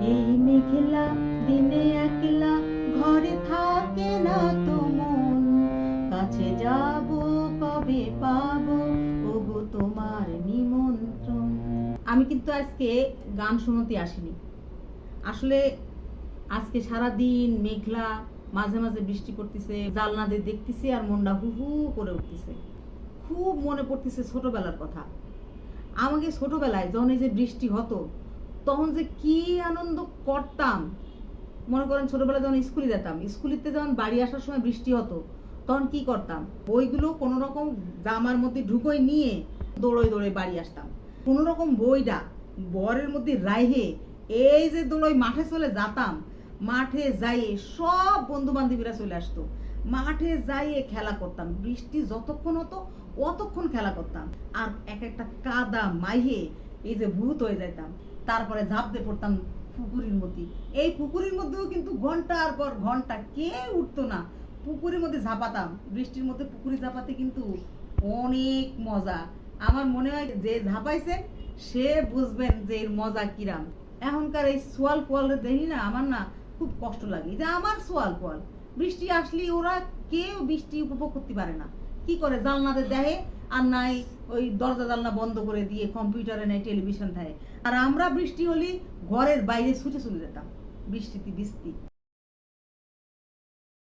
এই মেঘলা দিনে একলা ঘরে থাকে না কাছে যাব, কবে ওগো তোমার নিমন্ত্রণ। আমি কিন্তু আজকে গান আসিনি। আসলে আজকে সারা দিন মেঘলা, মাঝে মাঝে বৃষ্টি পড়তেছে, জালনা দিয়ে দেখতেছি আর মনটা হু হু করে উঠতেছে। খুব মনে পড়তেছে ছোটবেলার কথা। আমাকে ছোটবেলায় যখন এই যে বৃষ্টি হতো তখন যে কি আনন্দ করতাম, মনে করেন ছোটবেলায় যখন স্কুলে যেতাম, স্কুলিতে যখন বাড়ি আসার সময় বৃষ্টি হতো, তখন কি করতাম? বইগুলো কোনো রকম জামার মধ্যে ঢুকোই নিয়ে দৌড়ই দৌড়ে বাড়ি আসতাম। কোনো রকম বইটা বরের মধ্যে রাইহে এই যে দৌড়ই মাঠে চলে যেতাম, মাঠে যাইয়ে সব বন্ধু বান্ধবীরা চলে আসতো। মাঠে যাইয়ে খেলা করতাম, বৃষ্টি যতক্ষণ হতো অতক্ষণ খেলা করতাম। আর এক একটা কাদা মাইহে এই যে ভূত হয়ে যাইতাম। তারপরে ঝাঁপ পড়তাম পুকুরির মধ্যে। এই পুকুরির মধ্যেও কিন্তু ঘণ্টার পর ঘণ্টা কে উঠতো না। পুকুরের মধ্যে ঝাঁপাতাম। বৃষ্টির মধ্যে পুকুরে ঝাঁপাতে কিন্তু অনেক মজা। আমার মনে হয় যে ঝাঁপাইছে, সে বুঝবেন যে এর মজা কিরাম। এখনকার এই সোয়াল পোয়াল দেখি না, আমার না খুব কষ্ট লাগে। যে আমার সোয়াল পোয়াল, বৃষ্টি আসলে ওরা কেউ বৃষ্টি উপভোগ করতে পারে না। কি করে জানলাতে দেয় আর নাই ওই দরজা জানলা বন্ধ করে দিয়ে কম্পিউটারে নেয় টেলিভিশন থাকে আর আমরা বৃষ্টি হলে ঘরের বাইরে ছুটে চলে যেতাম। বৃষ্টিতে বৃষ্টি।